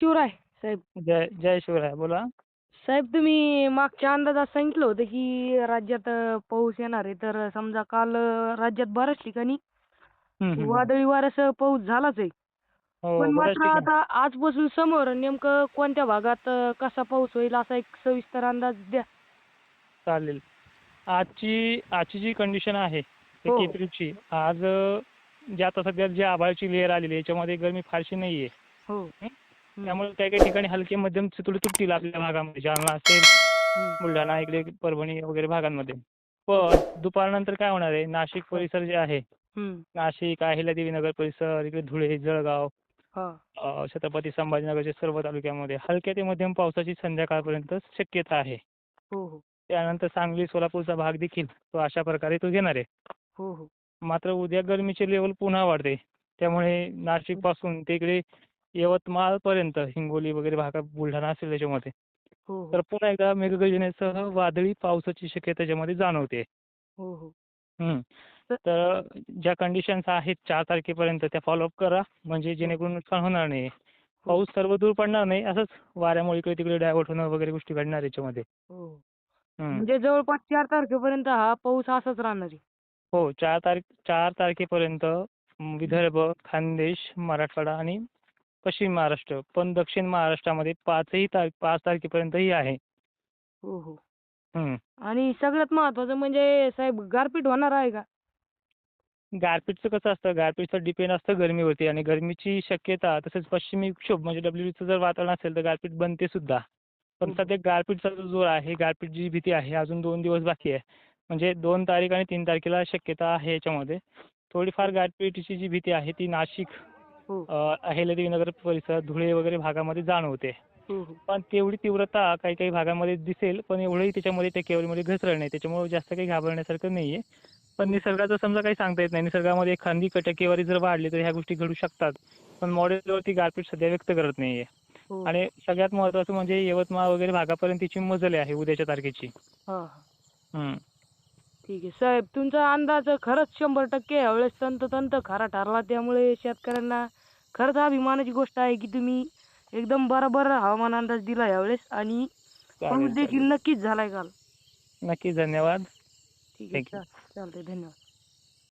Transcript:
शिवराय साहेब. जय जय शिवराय बोला. साहेब तुम्ही मागच्या अंदाजात सांगितलं होतं की राज्यात अं, पाऊस येणार आहे तर समजा काल अं, राज्यात बऱ्याच ठिकाणी हम्म, हम्म. वादळी वाऱ्यासह पाऊस झालाच आहे. हो पण बऱ्याच मात्र ठिकाणी. आता आजपासून समोर नेमकं कोणत्या भागात अं, कसा पाऊस होईल असा एक सविस्तर अंदाज द्या. चालेल. आजची आजची जी कंडिशन आहे हो. एप्रिलची आज अं, जे आता सध्या जी आभाळाची लेअर आलेली आहे याच्यामध्ये गरमी फारशी नाही आहे हो. त्यामुळे काही काही ठिकाणी हलके मध्यम तुरळक तुटतील आपल्या भागामध्ये जालना असेल. बुलढाणा इकडे परभणी वगैरे भागांमध्ये. पण दुपारनंतर काय होणार आहे? नाशिक परिसर जे आहे. नाशिक अहिल्यादेवी नगर परिसर इकडे धुळे जळगाव हा. छत्रपती संभाजीनगरच्या सर्व तालुक्यामध्ये हलक्या ते मध्यम पावसाची संध्याकाळपर्यंत शक्यता आहे. हो हो. त्यानंतर सांगली सोलापूरचा भाग देखील तो अशा प्रकारे तो घेणार आहे. मात्र उद्या गरमीचे लेवल पुन्हा वाढते. त्यामुळे नाशिकपासून ते इकडे यवतमाळ पर्यंत हिंगोली वगैरे भागात बुलढाणा असेल त्याच्यामध्ये. हो हो. तर पुन्हा एकदा मेघगर्जनेसह वादळी पावसाची शक्यता त्याच्यामध्ये जाणवते. हो हो. हम्म. तर ज्या कंडिशन्स आहेत चार तारखेपर्यंत त्या फॉलोअप करा. म्हणजे जेणेकरून नुकसान होणार नाही. पाऊस सर्व दूर पडणार नाही. असंच वाऱ्यामुळे इकडे तिकडे डायव्हर्ट होणं वगैरे गोष्टी घडणार याच्यामध्ये. हो. हम्म. म्हणजे जवळपास चार तारखेपर्यंत हा पाऊस असाच राहणार आहे. हो. चार तारीख चार तारखेपर्यंत विदर्भ खानदेश मराठवाडा आणि पश्चिम महाराष्ट्र पण दक्षिण महाराष्ट्रामध्ये पाचही तारीख पाच तारखेपर्यंतही आहे. हो हो. हम्म. आणि सगळ्यात महत्वाचं म्हणजे साहेब गारपीट होणार आहे का? गारपीटचं कसं असतं? गारपीटचं डिपेंड असतं गरमीवरती आणि गरमीची शक्यता तसेच पश्चिमी विक्षोभ म्हणजे डब्ल्यूचं जर वातावरण असेल तर गारपीट बनते सुद्धा. पण हो. सध्या गारपीटचा जो जोर आहे गारपीटची भीती आहे अजून दोन दिवस बाकी आहे. म्हणजे दोन तारीख आणि तीन तारखेला शक्यता आहे याच्यामध्ये. थोडीफार गारपीटची जी भीती आहे ती नाशिक अहिल्यादेवी नगर परिसर धुळे वगैरे भागामध्ये जाणवते. हो हो. पण तेवढी तीव्रता काही काही भागामध्ये दिसेल पण एवढंही त्याच्यामध्ये टक्केवारीमध्ये घसरण नाही. त्याच्यामुळे जास्त काही घाबरण्यासारखं नाही आहे पण निसर्गाचं समजा काही सांगता येत नाही. निसर्गामध्ये एखादी टक्केवारी जर वाढली तर ह्या गोष्टी घडू शकतात. पण मॉडेलवरती गारपीट सध्या व्यक्त करत नाही आहे हो. आणि सगळ्यात महत्त्वाचं म्हणजे यवतमाळ वगैरे भागापर्यंत तिची मजल आहे उद्याच्या तारखेची. हा हा. ठीक आहे. साहेब तुमचा अंदाज खरंच शंभर टक्के यावेळेस तंतोतंत खरा ठरला. त्यामुळे शेतकऱ्यांना खरंच अभिमानाची गोष्ट आहे की तुम्ही एकदम बरोबर हवामान अंदाज दिला यावेळेस आणि चालेल देखील नक्कीच झालाय काल. नक्की धन्यवाद. ठीक आहे Thank you. चा- चालतंय धन्यवाद.